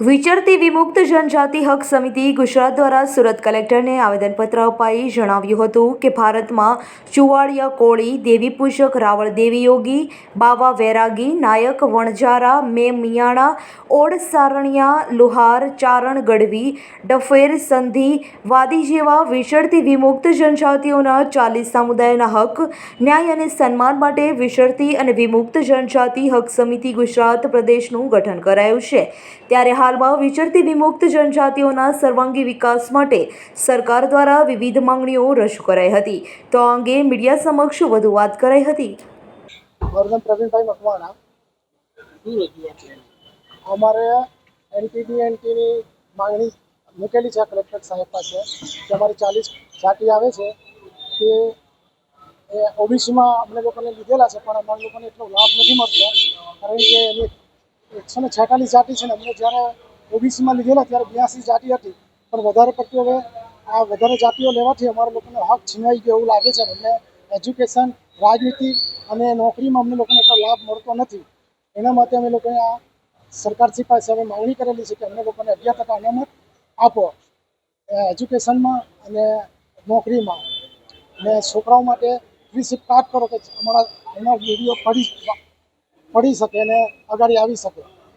વિચરતી વિમુક્ત જનજાતિ હક સમિતિ ગુજરાત દ્વારા સુરત કલેક્ટરને આવેદનપત્ર અપાઈ જણાવ્યું હતું કે ભારતમાં ચુવાડિયા કોળી દેવી પૂજક રાવળ દેવી યોગી બાવા વૈરાગી, નાયક વણજારા મે મિયાણા, ઓડ સારણિયા, લુહાર, ચારણ ગઢવી, ડફેર સંધિ વાદી જેવા વિચરતી વિમુક્ત જનજાતિઓના ચાલીસ સમુદાયના હક, ન્યાય અને સન્માન માટે વિચરતી અને વિમુક્ત જનજાતિ હક સમિતિ ગુજરાત પ્રદેશનું ગઠન કરાયું છે. ત્યારે હાલમાં વિચરતી વિમુક્ત જનજાતિઓના સર્વાંગી વિકાસ માટે સરકાર દ્વારા વિવિધ માંગણીઓ રજૂ કરાઈ હતી. તો આ અંગે મીડિયા સમક્ષ વધુ વાત કરાઈ હતી. પ્રવીણભાઈ મકવાણા. અમારે એનપીડી એનટીની માંગણી મૂકેલી છે કલેક્ટર સાહેબ પાસે. કે અમારી ચાલીસ જાતિ આવે છે. તે ઓબીસીમાં અમને લોકોને લીધેલા છે, પણ અમારા લોકોને એટલો લાભ નથી મળતો. કારણ કે એની એકસો ને છેતાલીસ જાતિ છે ને અમને જ્યારે ઓબીસીમાં લીધેલા ત્યારે બ્યાસી જાતિ હતી. પણ વધારે પડતી હવે આ વધારે જાતિઓ લેવાથી અમારા લોકોનો હક છીનવાઈ ગયો એવું લાગે છે અમને એજ્યુકેશન રાજનીતિ અને નોકરીમાં અમને લોકોને એટલો લાભ મળતો નથી. એના માટે અમે લોકોએ આ સરકારશ્રી પાસે હવે માંગણી કરેલી છે કે અમને લોકોને અગિયાર ટકા અનામત આપો. એજ્યુકેશનમાં અને નોકરીમાં. ને છોકરાઓ માટે ફ્રી કાર્ડ કરો કે અમારા એના વીડિયો પડી પડી શકે અને આગળ આવી શકે.